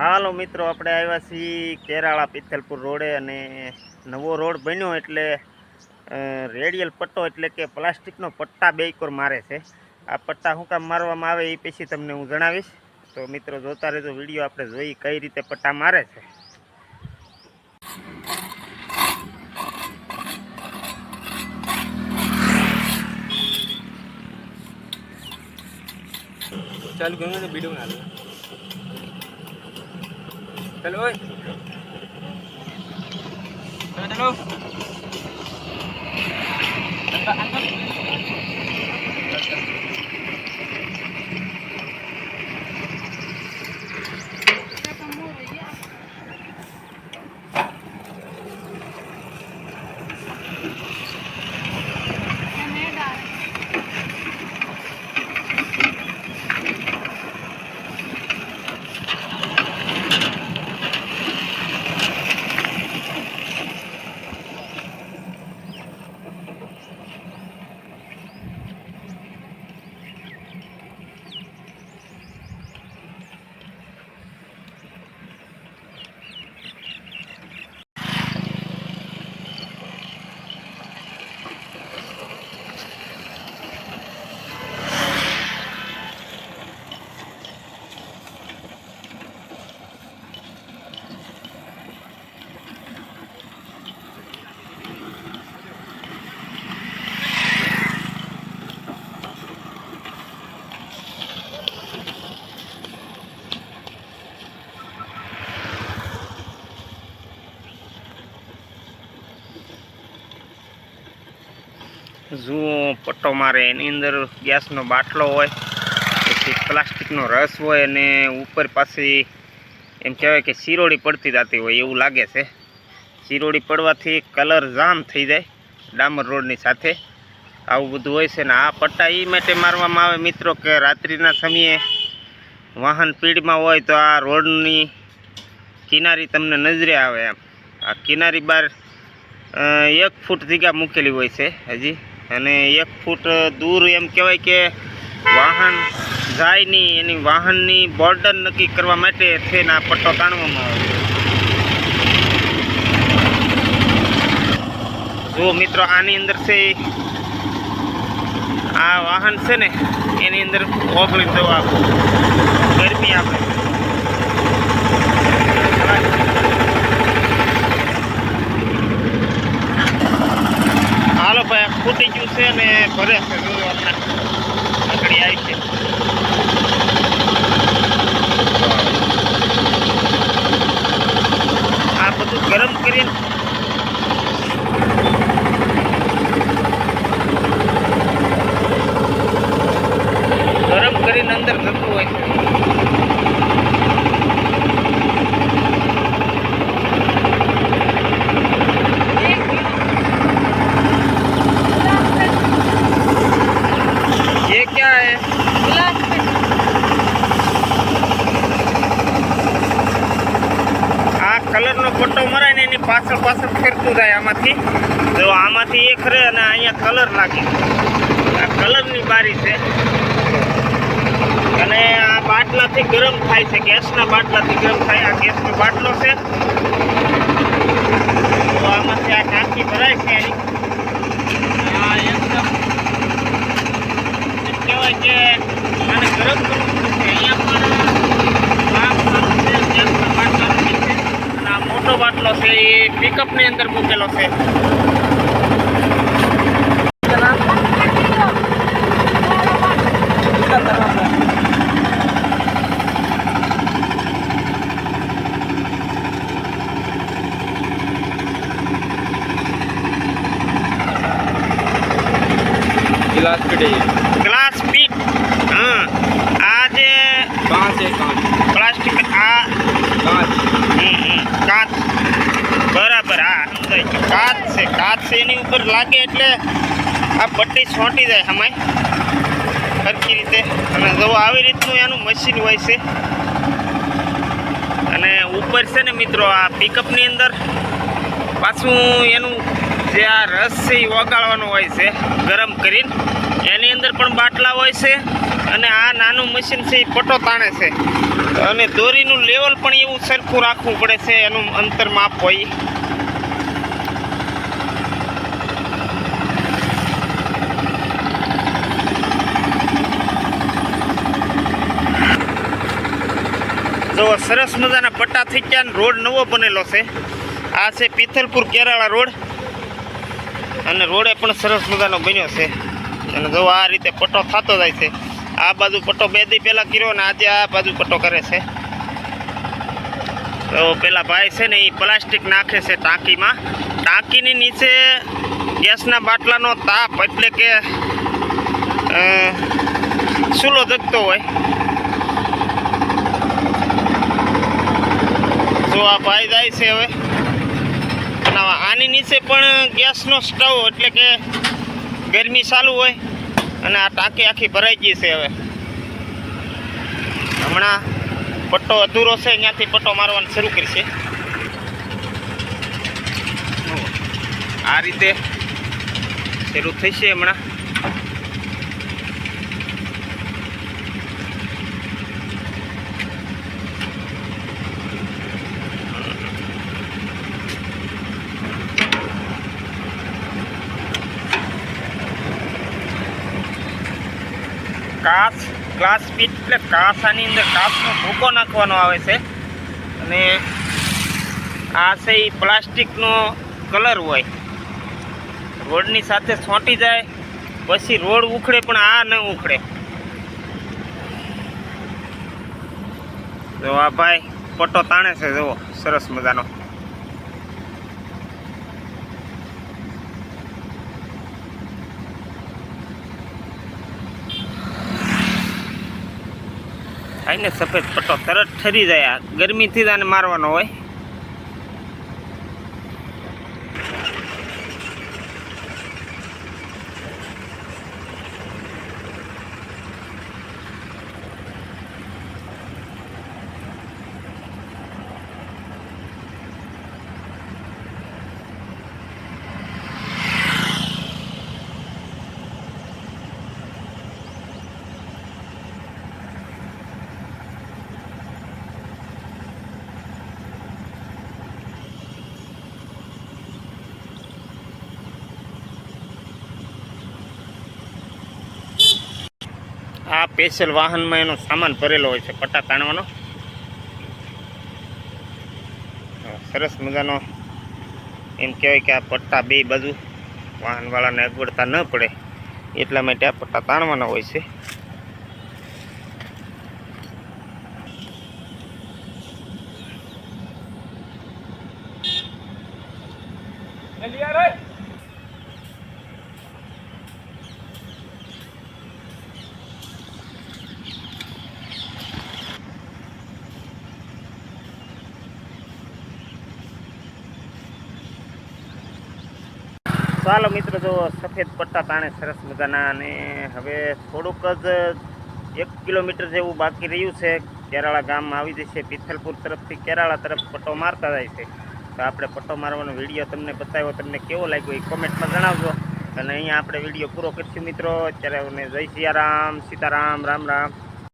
હાલો મિત્રો, આપણે આવ્યા છીએ કેરાળા પિથલપુર રોડે અને નવો રોડ બન્યો એટલે રેડિયલ પટ્ટો એટલે કે પ્લાસ્ટિકનો પટ્ટા બે કોર મારે છે. આ પટ્ટા શું કામ મારવામાં આવે એ પછી તમને હું જણાવીશ. તો મિત્રો, જોતા રહેજો, વીડિયો આપણે જોઈ કઈ રીતે પટ્ટા મારે છે. ચાલુ ગમે તો ના લે ચાલો ઓય ચાલો ચાલો જુઓ પટ્ટો મારે એની અંદર ગેસનો બાટલો હોય, પછી પ્લાસ્ટિકનો રસ હોય અને ઉપર પાછી એમ કહેવાય કે શિરોડી પડતી જતી હોય એવું લાગે છે. શિરોડી પડવાથી કલર જામ થઈ જાય ડામર રોડની સાથે. આવું બધું હોય છે ને આ પટ્ટા એ માટે મારવામાં આવે મિત્રો કે રાત્રિના સમયે વાહન પીડમાં હોય તો આ રોડની કિનારી તમને નજરે આવે એમ. આ કિનારી બાર એક ફૂટ જગ્યા મૂકેલી હોય છે હજી. અને એક ફૂટ દૂર એમ કહેવાય કે વાહન જાય નહીં એની વાહનની બોર્ડર નક્કી કરવા માટે થઈને આ પટ્ટો તાણવામાં આવે જુઓ મિત્રો, આની અંદર છે, આ વાહન છે ને, એની અંદર ઓગળી જવા ગરમી આપણે હાલો ભાઈ ફૂટી ગયું છે ને ભરે છે. લકડી આવી છે. આ બધું ગરમ કરીને ગરમ કરીને અંદર થતું હોય છે. કલરનો પટ્ટો મરાય ને એની પાછળ પાછળ ફેરતું જાય આમાંથી. જો આમાંથી એક રે અને અહીંયા કલર લાગી આ કલરની બારી છે. અને આ બાટલાથી ગરમ થાય છે. ગેસના બાટલાથી ગરમ થાય. આ ગેસનો બાટલો છે તો આમાંથી આ ટાંકી ભરાય છે એની આ એકદમ એમ કહેવાય કે આને ગરમ કરવું પડશે અહીંયા પણ આ સારું છે ગેસના બાટલા છે અને આ મોટો બાટલો છે એ પિકઅપની અંદર મૂકેલો છે. ગ્લાસ પીટ ગ્લાસ પીટ. હા. આ કાચ છે કાચ કાચ. હા કાચ છે કાચ છે એની ઉપર લાગે એટલે આ પટ્ટી છોંટી જાય હમાય. સરખી રીતે. અને જો આવી રીતનું એનું મશીન હોય છે. અને ઉપર છે ને મિત્રો, આ પિકઅપની અંદર પાછું એનું જે આ રસ છે એ ઓગાળવાનો હોય છે, ગરમ કરીને. એની અંદર પણ બાટલા હોય છે અને આ નાનું મશીન છે એ પટો તાણે છે. અને દોરીનું લેવલ પણ એવું સરખું રાખવું પડે છે, એનું અંતર માપ હોય. જો સરસ મજાના પટ્ટા થઈ ગયા રોડ નવો બનેલો છે. આ છે પિથલપુર કેરાળા રોડ. અને રોડે પણ સરસ મજાનો બન્યો છે. અને જો આ રીતે પટ્ટો થતો જાય છે. આ બાજુ પટ્ટો બે દી પહેલાં કર્યો ને આજે આ બાજુ પટ્ટો કરે છે. તો પેલા ભાઈ છે ને એ પ્લાસ્ટિક નાખે છે ટાંકીમાં. ટાંકીની નીચે ગેસના બાટલાનો તાપ એટલે કે ચૂલો જગતો હોય. જો આ ભાઈ જાય છે હવે. અને આની નીચે પણ ગેસનો સ્ટવ, એટલે કે ગરમી ચાલુ હોય. અને આ ટાંકી આખી ભરાઈ ગઈ છે હવે. હમણાં પટ્ટો અધૂરો છે, ત્યાંથી પટ્ટો મારવાનું શરૂ કરશે. આ રીતે શરૂ થશે હમણાં. કાચ ગ્લાસ પીટ એટલે કાચ આની અંદર કાચનો ભૂકો નાખવાનો આવે છે. અને આ છે એ પ્લાસ્ટિકનો કલર હોય. રોડની સાથે છોંટી જાય, પછી રોડ ઉખડે પણ આ ન ઉખડે. જો આ ભાઈ પટ્ટો તાણે છે, જુઓ, સરસ મજાનો. થાય ને સફેદ પટ્ટો તરત ઠરી જાય ગરમીથી જ આને મારવાનો હોય. આ સ્પેશિયલ વાહનમાં એનો સામાન ભરેલો હોય છે, પટ્ટા તાણવાનો. સરસ મજાનો એમ કહેવાય કે આ પટ્ટા બે બાજુ વાહનવાળાને અગવડતા ન પડે, એટલા માટે આ પટ્ટા તાણવાના હોય છે. ચાલો મિત્રો, જો સફેદ પટ્ટા તાણે સરસ મજાના અને હવે થોડુંક જ એક કિલોમીટર જેવું બાકી રહ્યું છે. કેરાળા ગામમાં આવી જશે. પિથલપુર તરફથી કેરાળા તરફ પટ્ટો મારતા જાય છે. તો આપણે પટ્ટો મારવાનો વીડિયો તમને બતાવ્યો, તમને કેવો લાગ્યો એ કોમેન્ટમાં જણાવજો. અને અહીંયા આપણે વીડિયો પૂરો કરીશું મિત્રો. અત્યારે જય સિયારામ, સીતારામ, રામ રામ.